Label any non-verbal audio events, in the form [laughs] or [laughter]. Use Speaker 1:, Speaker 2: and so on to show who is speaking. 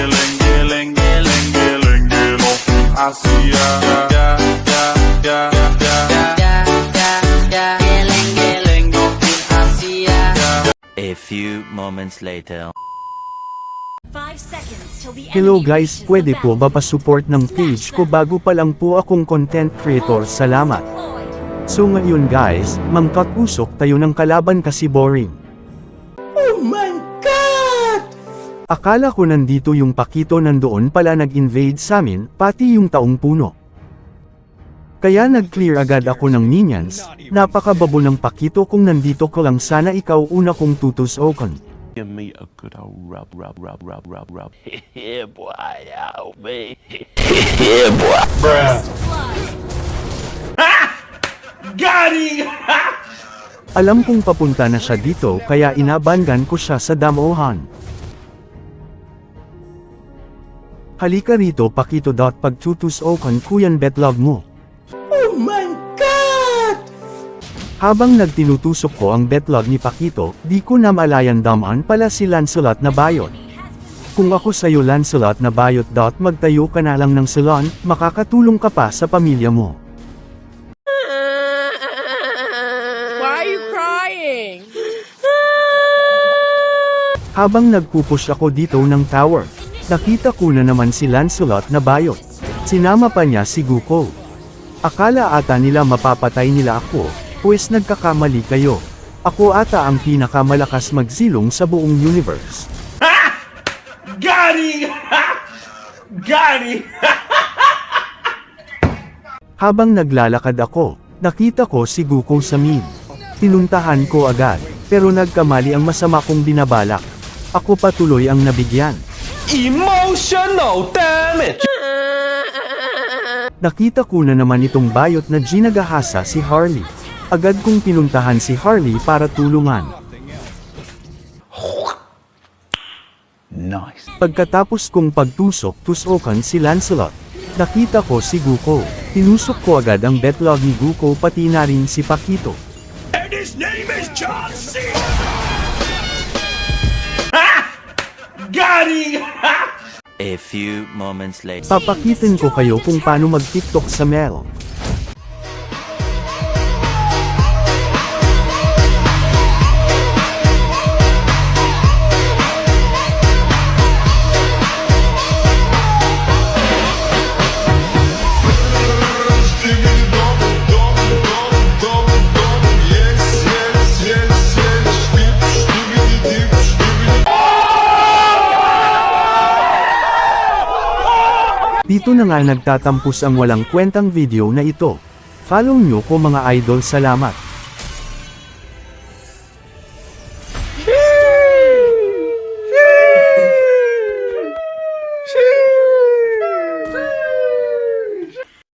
Speaker 1: giling, giling, giling, giling, giling. Asia, ya, ya, ya, ya, ya,
Speaker 2: Geleng geleng Nopin Asia
Speaker 3: A few moments later.
Speaker 4: Hello guys, pwede po ba pa-support ng page ko bago pa lang po akong content creator, salamat. So ngayon guys, mangkatusok tayo ng kalaban kasi boring. Akala ko nandito yung Pakito nandoon pala nag-invade sa amin, pati yung taong puno. Kaya nag-clear agad ako ng minions, napakababo ng Pakito kung nandito ko lang sana ikaw una kong tutusokan.
Speaker 5: Give me a good old rub, rub, rub, rub, rub, rub.
Speaker 3: yeah, [laughs] boy, out me. [laughs]
Speaker 4: Alam kong papunta na siya dito kaya inabangan ko siya sa damohan. Halika rito Pakito. Pagtutusokan kuyan betlog mo. Oh my God! Habang nagtinutusok ko ang betlog ni Pakito, di ko na malayan daman pala si Lancelot na bayot. Kung ako sa'yo Lancelot na bayot. Magtayo ka na lang ng salon, makakatulong ka pa sa pamilya mo.
Speaker 6: Why are you crying?
Speaker 4: Habang nagpupush ako dito ng tower, nakita ko na naman si Lancelot na bayot. Sinama pa niya si Guko. Akala ata nila mapapatay nila ako, pues nagkakamali kayo. Ako ata ang pinakamalakas magsilong sa buong universe. Habang naglalakad ako, nakita ko si Guko sa mid. Tinuntahan ko agad, pero nagkamali ang masama kong binabalak. Ako patuloy ang nabigyan.
Speaker 5: Emotional damage!
Speaker 4: Nakita ko na naman itong bayot na ginagahasa si Harley. Agad kong pinuntahan si Harley para tulungan.
Speaker 5: Nice.
Speaker 4: Pagkatapos kong pagtusok, tusokan si Lancelot. Nakita ko si Guko. Tinusok ko agad ang betlog ni Guko pati na rin si Pakito.
Speaker 3: A few moments later.
Speaker 4: Papakitin ko kayo kung paano mag-tiktok sa Mel. Dito na nga nagtatampos ang walang kwentang video na ito. Follow nyo ko mga idol salamat.